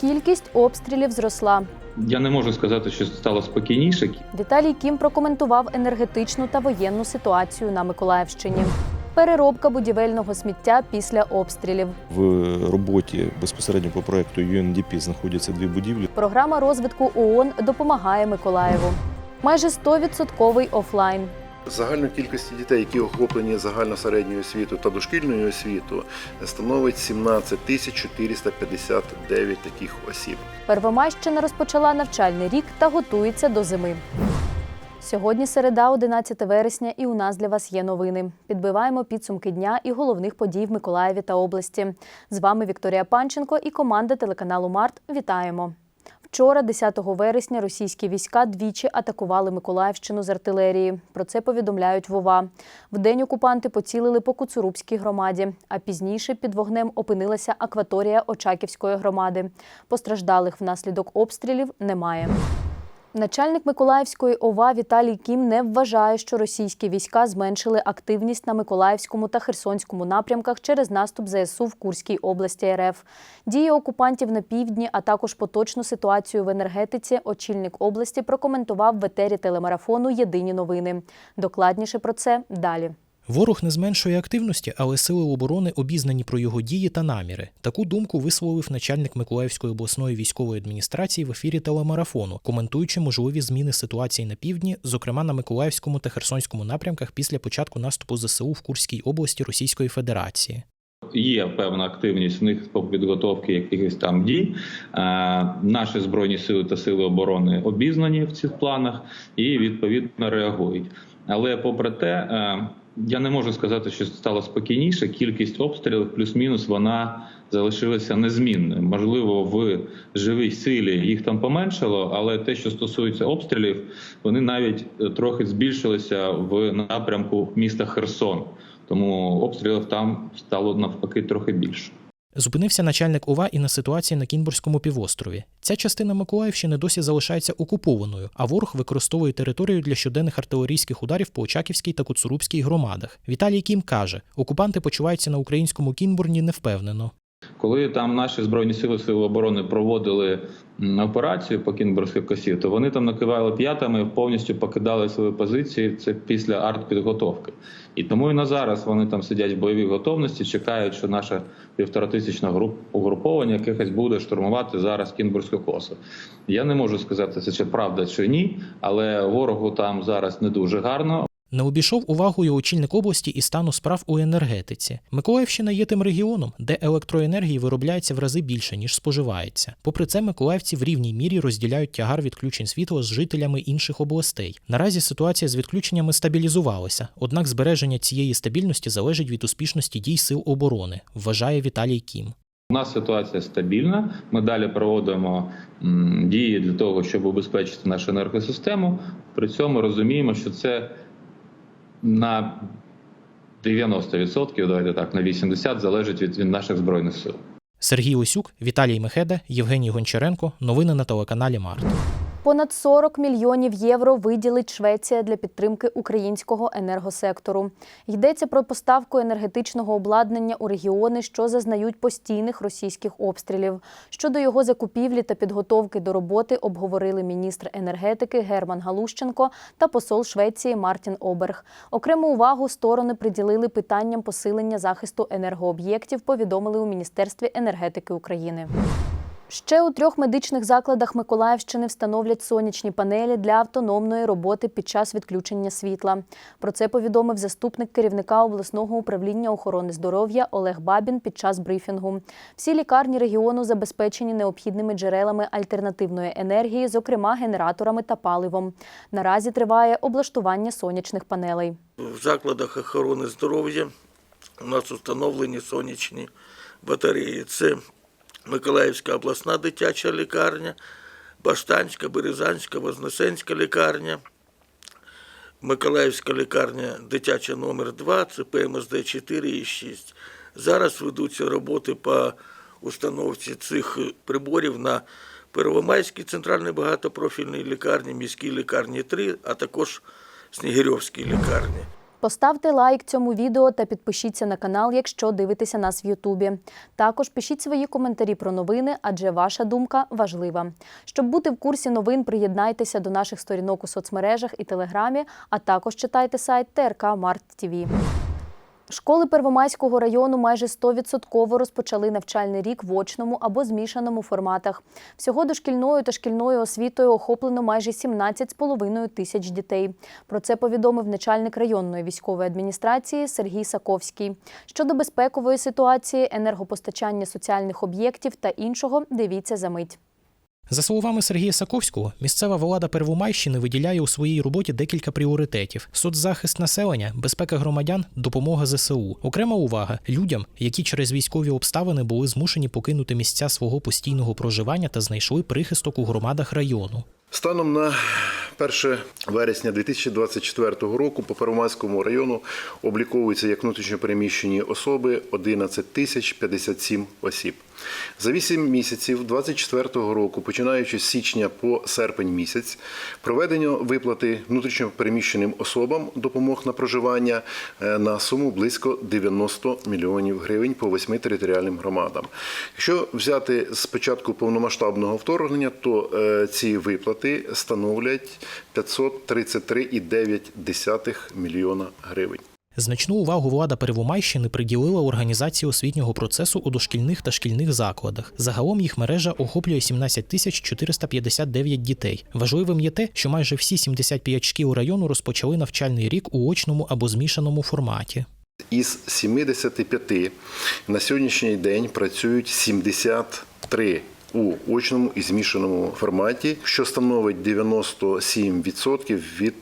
Кількість обстрілів зросла. Я не можу сказати, що стало спокійніше. Віталій Кім прокоментував енергетичну та воєнну ситуацію на Миколаївщині. Переробка будівельного сміття після обстрілів. В роботі безпосередньо по проекту UNDP знаходяться дві будівлі. Програма розвитку ООН допомагає Миколаєву. Майже 100% офлайн. Загальної кількості дітей, які охоплені загально-середньою освітою та дошкільною освітою, становить 17 тисяч 459 таких осіб. Первомайщина розпочала навчальний рік та готується до зими. Сьогодні середа, 11 вересня, і у нас для вас є новини. Підбиваємо підсумки дня і головних подій в Миколаєві та області. З вами Вікторія Панченко і команда телеканалу Март. Вітаємо. Вчора, 10 вересня, російські війська двічі атакували Миколаївщину з артилерії. Про це повідомляють Вова. Вдень окупанти поцілили по Куцурубській громаді, а пізніше під вогнем опинилася акваторія Очаківської громади. Постраждалих внаслідок обстрілів немає. Начальник Миколаївської ОВА Віталій Кім не вважає, що російські війська зменшили активність на Миколаївському та Херсонському напрямках через наступ ЗСУ в Курській області РФ. Дії окупантів на півдні, а також поточну ситуацію в енергетиці, очільник області прокоментував в етері телемарафону Єдині новини. Докладніше про це далі. Ворог не зменшує активності, але сили оборони обізнані про його дії та наміри. Таку думку висловив начальник Миколаївської обласної військової адміністрації в ефірі телемарафону, коментуючи можливі зміни ситуації на півдні, зокрема на Миколаївському та Херсонському напрямках після початку наступу ЗСУ в Курській області Російської Федерації. Є певна активність в них по підготовці якихось там дій. Е, Наші збройні сили та сили оборони обізнані в цих планах і відповідно реагують. Але попри те, е, я не можу сказати, що стало спокійніше. Кількість обстрілів плюс-мінус вона залишилася незмінною. Можливо, в живій силі їх там поменшало, але те, що стосується обстрілів, вони навіть е, трохи збільшилися в напрямку міста Херсон. Тому обстрілів там стало навпаки трохи більше. Зупинився начальник УВА і на ситуації на Кінбурзькому півострові. Ця частина Миколаївщини досі залишається окупованою, а ворог використовує територію для щоденних артилерійських ударів по Очаківській та Куцурубській громадах. Віталій Кім каже, окупанти почуваються на українському Кінбурні невпевнено. Коли там наші збройні сили сили оборони проводили операцію по Кінбурзькій косі, то вони там накивали п'ятами, повністю покидали свої позиції. Це після артпідготовки. І тому і на зараз вони там сидять в бойовій готовності, чекають, що наша півторатисячна груп угруповання якихось буде штурмувати зараз Кінбурзьку косу. Я не можу сказати, це чи правда чи ні, але ворогу там зараз не дуже гарно. Не обійшов увагою очільник області і стану справ у енергетиці. Миколаївщина є тим регіоном, де електроенергії виробляється в рази більше, ніж споживається. Попри це, миколаївці в рівній мірі розділяють тягар відключень світла з жителями інших областей. Наразі ситуація з відключеннями стабілізувалася, однак збереження цієї стабільності залежить від успішності дій сил оборони, вважає Віталій Кім. У нас ситуація стабільна. Ми далі проводимо дії для того, щоб убезпечити нашу енергосистему. При цьому розуміємо, що це на 90%, давайте так, на 80% залежить від, наших збройних сил. Сергій Усюк, Віталій Мехеда, Євгеній Гончаренко. Новини на телеканалі Март. Понад 40 мільйонів євро виділить Швеція для підтримки українського енергосектору. Йдеться про поставку енергетичного обладнання у регіони, що зазнають постійних російських обстрілів. Щодо його закупівлі та підготовки до роботи обговорили міністр енергетики Герман Галущенко та посол Швеції Мартін Оберг. Окрему увагу сторони приділили питанням посилення захисту енергооб'єктів. Повідомили у міністерстві енергетики України. Ще у трьох медичних закладах Миколаївщини встановлять сонячні панелі для автономної роботи під час відключення світла. Про це повідомив заступник керівника обласного управління охорони здоров'я Олег Бабін під час брифінгу. Всі лікарні регіону забезпечені необхідними джерелами альтернативної енергії, зокрема генераторами та паливом. Наразі триває облаштування сонячних панелей. В закладах охорони здоров'я у нас встановлені сонячні батареї. Це Миколаївська обласна дитяча лікарня, Баштанська, Березанська, Вознесенська лікарня, Миколаївська лікарня дитяча номер 2 це ПМСД 4 і 6. Зараз ведуться роботи по установці цих приборів на Первомайській центральній багатопрофільній лікарні, міській лікарні 3, а також Снігирьовській лікарні. Поставте лайк цьому відео та підпишіться на канал, якщо дивитеся нас в Ютубі. Також пишіть свої коментарі про новини, адже ваша думка важлива. Щоб бути в курсі новин, приєднайтеся до наших сторінок у соцмережах і телеграмі, а також читайте сайт ТРК Март ТВ. Школи Первомайського району майже 100% розпочали навчальний рік в очному або змішаному форматах. Всього дошкільною та шкільною освітою охоплено майже 17,5 тисяч дітей. Про це повідомив начальник районної військової адміністрації Сергій Саковський. Щодо безпекової ситуації, енергопостачання соціальних об'єктів та іншого, дивіться за мить. За словами Сергія Саковського, місцева влада Первомайщини виділяє у своїй роботі декілька пріоритетів: соцзахист населення, безпека громадян, допомога ЗСУ. Окрема увага людям, які через військові обставини були змушені покинути місця свого постійного проживання та знайшли прихисток у громадах району. Станом на 1 вересня 2024 року по Первомайському району обліковуються як внутрішньопереміщені особи 11 тисяч 57 осіб. За 8 місяців 2024 року, починаючи з січня по серпень місяць, проведено виплати внутрішньопереміщеним особам допомог на проживання е, на суму близько 90 мільйонів гривень по восьми територіальним громадам. Якщо взяти з початку повномасштабного вторгнення, то е, ці виплати становлять 533,9 мільйона гривень. Значну увагу влада Первомайщини приділила організації освітнього процесу у дошкільних та шкільних закладах. Загалом їх мережа охоплює 17 тисяч 459 дітей. Важливим є те, що майже всі 75 шкіл району розпочали навчальний рік у очному або змішаному форматі. Із 75 на сьогоднішній день працюють 73 у очному і змішаному форматі, що становить 97% від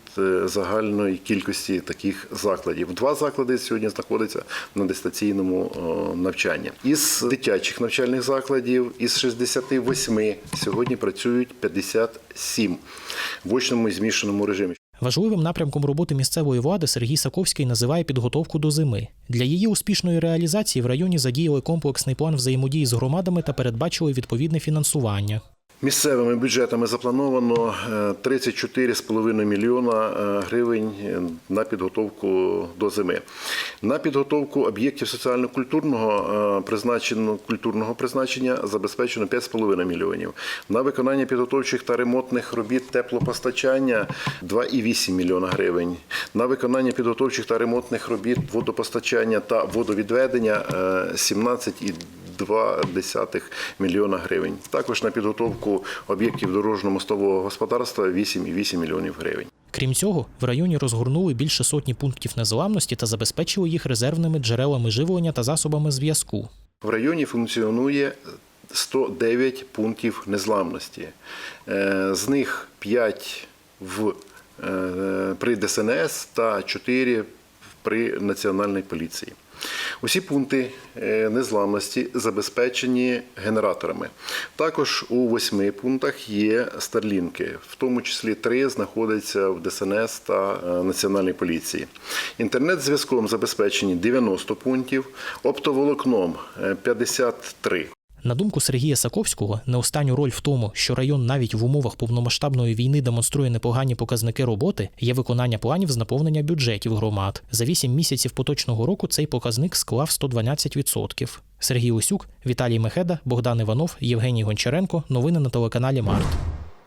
загальної кількості таких закладів. Два заклади сьогодні знаходяться на дистанційному е, навчанні. Із дитячих навчальних закладів із 68 сьогодні працюють 57 в очному і змішаному режимі. Важливим напрямком роботи місцевої влади Сергій Саковський називає підготовку до зими. Для її успішної реалізації в районі задіяли комплексний план взаємодії з громадами та передбачили відповідне фінансування. Місцевими бюджетами заплановано е, 34,5 мільйона е, гривень е, на підготовку до зими. На підготовку об'єктів соціально-культурного е, призначено культурного призначення забезпечено 5,5 мільйонів. На виконання підготовчих та ремонтних робіт теплопостачання 2,8 мільйона гривень. На виконання підготовчих та ремонтних робіт водопостачання та водовідведення е, 17,2 2,2 мільйона гривень. Також на підготовку об'єктів дорожньо-мостового господарства 8,8 мільйонів гривень. Крім цього, в районі розгорнули більше сотні пунктів незламності та забезпечили їх резервними джерелами живлення та засобами зв'язку. В районі функціонує 109 пунктів незламності. Е, З них 5 в, е, при ДСНС та 4 при Національній поліції. Усі пункти е, незламності забезпечені генераторами. Також у восьми пунктах є старлінки, в тому числі три знаходяться в ДСНС та е, Національній поліції. Інтернет-зв'язком забезпечені 90 пунктів, оптоволокном е, 53. На думку Сергія Саковського, не останню роль в тому, що район навіть в умовах повномасштабної війни демонструє непогані показники роботи, є виконання планів з наповнення бюджетів громад. За 8 місяців поточного року цей показник склав 112%. Сергій Усюк, Віталій Мехеда, Богдан Іванов, Євгеній Гончаренко. Новини на телеканалі Март.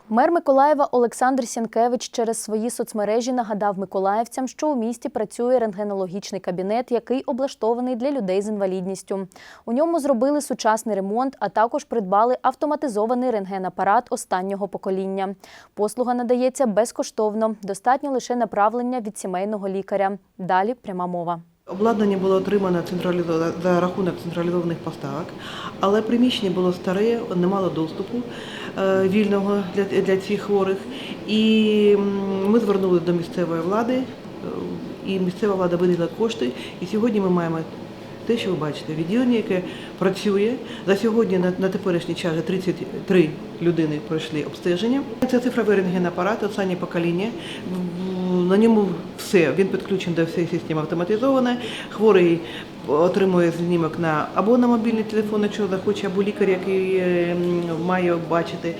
Мер Миколаєва Олександр Сінкевич через свої соцмережі нагадав миколаївцям, що у місті працює рентгенологічний кабінет, який облаштований для людей з інвалідністю. У ньому зробили сучасний ремонт, а також придбали автоматизований рентгенапарат останнього покоління. Послуга надається безкоштовно, достатньо лише направлення від сімейного лікаря. Далі пряма мова. Обладнання було отримано за рахунок централізованих поставок, але приміщення було старе, не мало доступу вільного для, для цих хворих. І ми звернули до місцевої влади, е, і місцева влада виділила кошти. І сьогодні ми маємо те, що ви бачите, відділення, яке працює. За сьогодні на, на теперішній час вже 33 людини пройшли обстеження. Це цифровий рентгенапарат, останнє покоління. На ньому все, він підключений до всієї системи автоматизовано. Хворий отримує знімок на або на мобільний телефон, якщо захоче, або лікар, який е, має бачити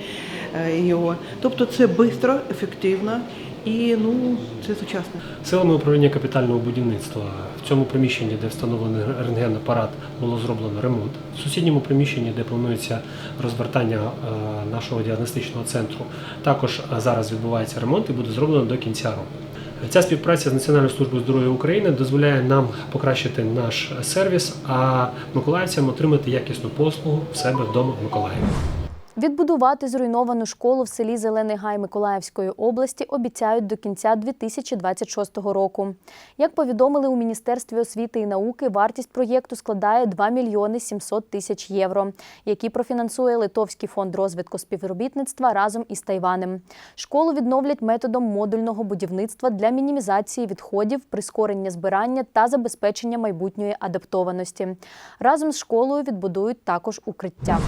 е, його. Тобто це швидко, ефективно І ну, це сучасно. Силами управління капітального будівництва в цьому приміщенні, де встановлений рентген-апарат, було зроблено ремонт. В сусідньому приміщенні, де планується розвертання е, нашого діагностичного центру, також е, зараз відбувається ремонт і буде зроблено до кінця року. Ця співпраця з Національною службою здоров'я України дозволяє нам покращити наш сервіс, а миколаївцям отримати якісну послугу в себе вдома в Миколаєві. Відбудувати зруйновану школу в селі Зелений Гай Миколаївської області обіцяють до кінця 2026 року. Як повідомили у Міністерстві освіти і науки, вартість проєкту складає 2 мільйони 700 тисяч євро, які профінансує Литовський фонд розвитку співробітництва разом із Тайванем. Школу відновлять методом модульного будівництва для мінімізації відходів, прискорення збирання та забезпечення майбутньої адаптованості. Разом з школою відбудують також укриття.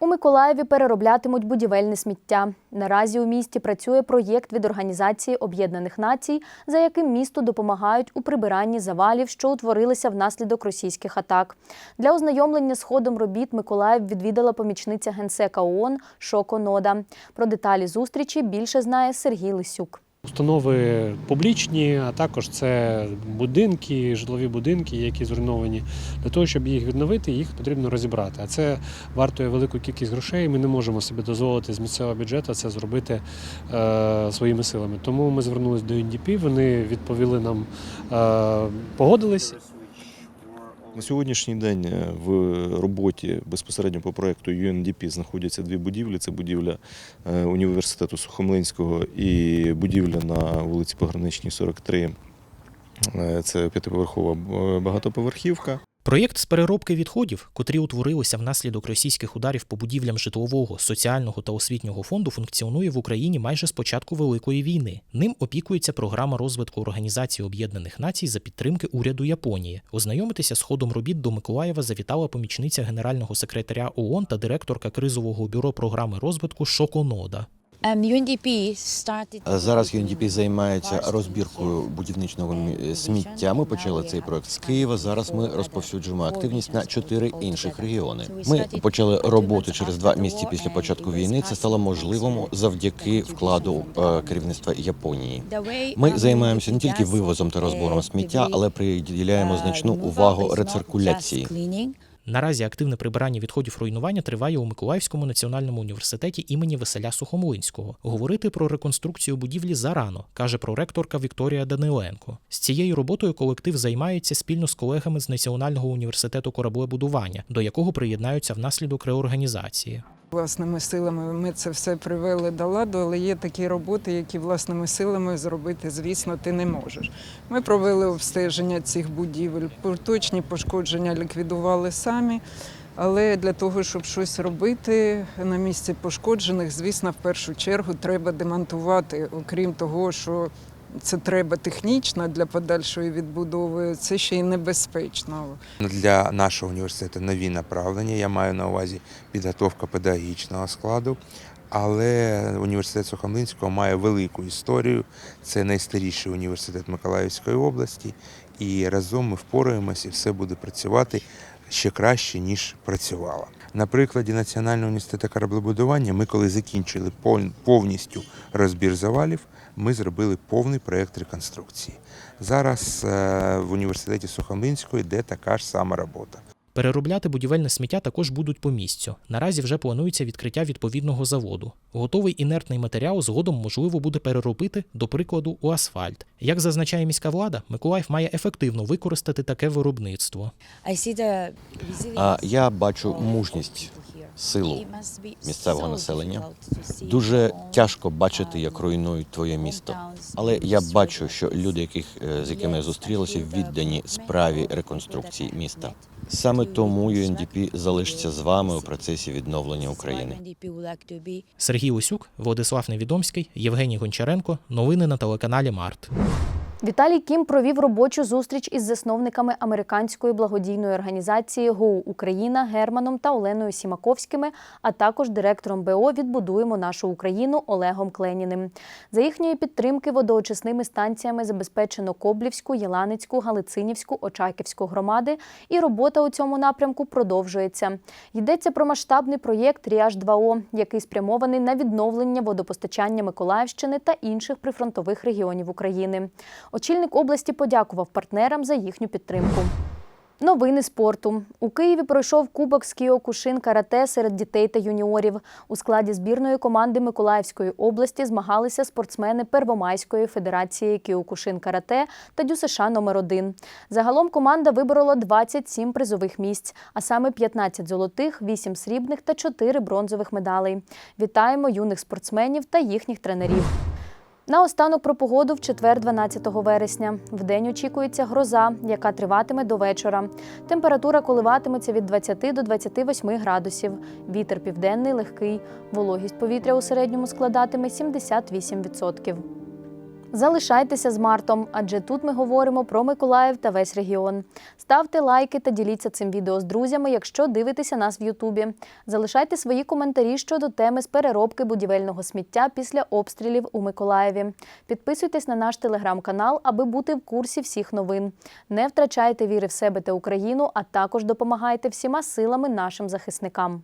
У Миколаєві перероблятимуть будівельне сміття. Наразі у місті працює проєкт від Організації Об'єднаних Націй, за яким місту допомагають у прибиранні завалів, що утворилися внаслідок російських атак. Для ознайомлення з ходом робіт Миколаїв відвідала помічниця генсека ООН Шоко Нода. Про деталі зустрічі більше знає Сергій Лисюк. Установи публічні, а також це будинки, житлові будинки, які зруйновані. Для того, щоб їх відновити, їх потрібно розібрати. А це вартує велику кількість грошей. Ми не можемо собі дозволити з місцевого бюджету це зробити е, своїми силами. Тому ми звернулися до НДП, вони відповіли нам, е, погодились. На сьогоднішній день е, в роботі безпосередньо по проекту UNDP знаходяться дві будівлі. Це будівля е, університету Сухомлинського і будівля на вулиці Пограничній, 43. Е, Це п'ятиповерхова багатоповерхівка. Проєкт з переробки відходів, котрі утворилися внаслідок російських ударів по будівлям житлового, соціального та освітнього фонду, функціонує в Україні майже з початку Великої війни. Ним опікується програма розвитку Організації Об'єднаних Націй за підтримки уряду Японії. Ознайомитися з ходом робіт до Миколаєва завітала помічниця генерального секретаря ООН та директорка кризового бюро програми розвитку Шоконода. Um, UNDP Зараз UNDP займається розбіркою будівничного сміття. Ми почали цей проект з Києва. Зараз ми розповсюджуємо активність на чотири інших регіони. Ми почали роботу через два місяці після початку війни. Це стало можливим завдяки вкладу е, керівництва Японії. Ми займаємося не тільки вивозом та розбором сміття, але приділяємо значну увагу рециркуляції. Наразі активне прибирання відходів руйнування триває у Миколаївському національному університеті імені Василя Сухомлинського. Говорити про реконструкцію будівлі зарано, каже проректорка Вікторія Даниленко. З цією роботою колектив займається спільно з колегами з Національного університету кораблебудування, до якого приєднаються внаслідок реорганізації. Власними силами ми це все привели до ладу, але є такі роботи, які власними силами зробити, звісно, ти не можеш. Ми провели обстеження цих будівель, поточні пошкодження ліквідували самі. Але для того, щоб щось робити на місці пошкоджених, звісно, в першу чергу треба демонтувати, окрім того, що це треба технічно для подальшої відбудови, це ще й небезпечно. Для нашого університету нові направлення. Я маю на увазі підготовка педагогічного складу. Але університет Сухомлинського має велику історію. Це найстаріший університет Миколаївської області. І разом ми впораємося, і все буде працювати ще краще, ніж працювало. На прикладі Національного університету кораблебудування ми, коли закінчили повністю розбір завалів, ми зробили повний проєкт реконструкції. Зараз е, в університеті Сухомлинського йде така ж сама робота. Переробляти будівельне сміття також будуть по місцю. Наразі вже планується відкриття відповідного заводу. Готовий інертний матеріал згодом можливо буде переробити, до прикладу, у асфальт. Як зазначає міська влада, Миколаїв має ефективно використати таке виробництво. А я бачу мужність, силу місцевого населення. Дуже тяжко бачити, як руйнують твоє місто. Але я бачу, що люди, яких е, з якими я зустрілася, віддані справі реконструкції міста. Саме тому UNDP залишиться з вами у процесі відновлення України. Сергій Усюк, Владислав Невідомський, Євгеній Гончаренко. Новини на телеканалі Март. Віталій Кім провів робочу зустріч із засновниками американської благодійної організації «Гоу Україна Германом та Оленою Сімаковськими, а також директором БО Відбудуємо нашу Україну Олегом Кленіним. За їхньої підтримки водоочисними станціями забезпечено Коблівську, Єланицьку, Галицинівську, Очаківську громади, і робота у цьому напрямку продовжується. Йдеться про масштабний проєкт Ріаж 2О, який спрямований на відновлення водопостачання Миколаївщини та інших прифронтових регіонів України. Очільник області подякував партнерам за їхню підтримку. Новини спорту у Києві пройшов кубок з Кіокушин карате серед дітей та юніорів. У складі збірної команди Миколаївської області змагалися спортсмени Первомайської федерації Кіокушин карате та ДЮСШ номер 1 Загалом команда виборола 27 призових місць, а саме 15 золотих, 8 срібних та 4 бронзових медалей. Вітаємо юних спортсменів та їхніх тренерів. Наостанок про погоду в четвер, 12 вересня. Вдень очікується гроза, яка триватиме до вечора. Температура коливатиметься від 20 до 28 градусів. Вітер південний легкий. Вологість повітря у середньому складатиме 78%. Залишайтеся з Мартом, адже тут ми говоримо про Миколаїв та весь регіон. Ставте лайки та діліться цим відео з друзями, якщо дивитеся нас в Ютубі. Залишайте свої коментарі щодо теми з переробки будівельного сміття після обстрілів у Миколаєві. Підписуйтесь на наш телеграм-канал, аби бути в курсі всіх новин. Не втрачайте віри в себе та Україну, а також допомагайте всіма силами нашим захисникам.